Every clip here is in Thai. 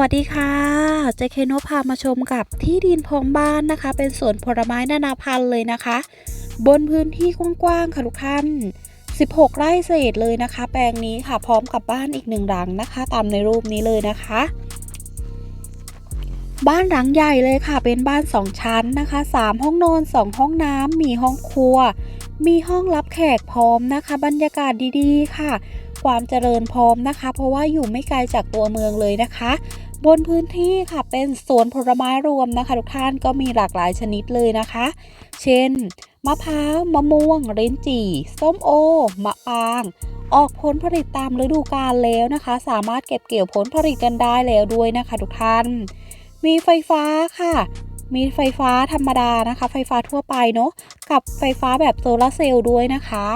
วัสดีค่ะเจเคโนพามาชมกับที่ดินพร้อมบ้านนะคะ เป็นสวนผลไม้นานาพันธุ์เลยนะคะ บนพื้นที่กว้างๆค่ะทุกท่าน 16 ไร่เศษเลยนะคะ แปลงนี้ค่ะพร้อมกับบ้านอีกหนึ่งหลังนะคะ ตามในรูปนี้เลยนะคะ บ้านหลังใหญ่เลยค่ะ เป็นบ้าน 2 ชั้นนะคะ 3 ห้องนอน 2 ห้องน้ำมีห้องครัว มีห้องรับแขกพร้อมนะคะ บรรยากาศดีๆ ค่ะ ความเจริญพร้อมนะคะ เพราะว่าอยู่ไม่ไกลจากตัวเมืองเลยนะคะ บนพื้นที่ค่ะเป็นสวนผลไม้รวมนะคะ ทุกท่านก็มีหลากหลายชนิดเลยนะคะ เช่น มะพร้าวมะม่วงลิ้นจี่ ส้มโอ มะปาง ออกผลผลิตตามฤดูกาลแล้วนะคะ สามารถเก็บเกี่ยวผลผลิตกันได้แล้วด้วยนะคะ ทุกท่าน มีไฟฟ้าค่ะมีไฟฟ้าธรรมดานะคะ ไฟฟ้าทั่วไปเนาะกับไฟฟ้าแบบโซลาร์เซลล์ด้วยนะคะ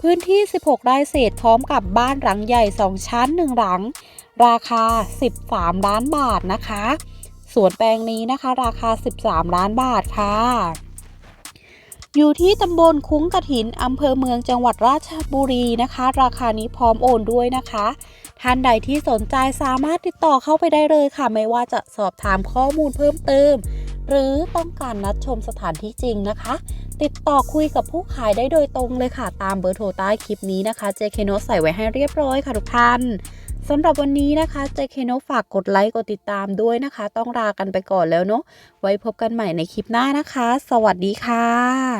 พื้นที่ 16 ไร่เศษพร้อมกับบ้านหลังใหญ่ 2 ชั้น 1 หลัง ราคา 13 ล้านบาทนะคะ สวนแปลงนี้นะคะราคา 13 ล้านบาทค่ะ อยู่ที่ตำบลคุ้งกระถินอำเภอเมืองจังหวัดราชบุรีนะคะ ราคานี้พร้อมโอนด้วยนะคะท่านใดที่สนใจสามารถติดต่อเข้าไปได้เลยค่ะ ไม่ว่าจะสอบถามข้อมูลเพิ่มเติม หรือต้องการนัดชมสถานที่จริงนะคะ ติดต่อคุยกับผู้ขายได้โดยตรงเลยค่ะ ตามเบอร์โทรใต้คลิปนี้นะคะ JK n o ใส่ไว้ให้เรียบร้อยค่ะทุกท่านสำหรับวันนี้นะคะ JK n o ฝากกดไลค์กดติดตามด้วยนะคะ ต้องลากันไปก่อนแล้วเนาะไว้พบกันใหม่ในคลิปหน้านะคะ สวัสดีค่ะ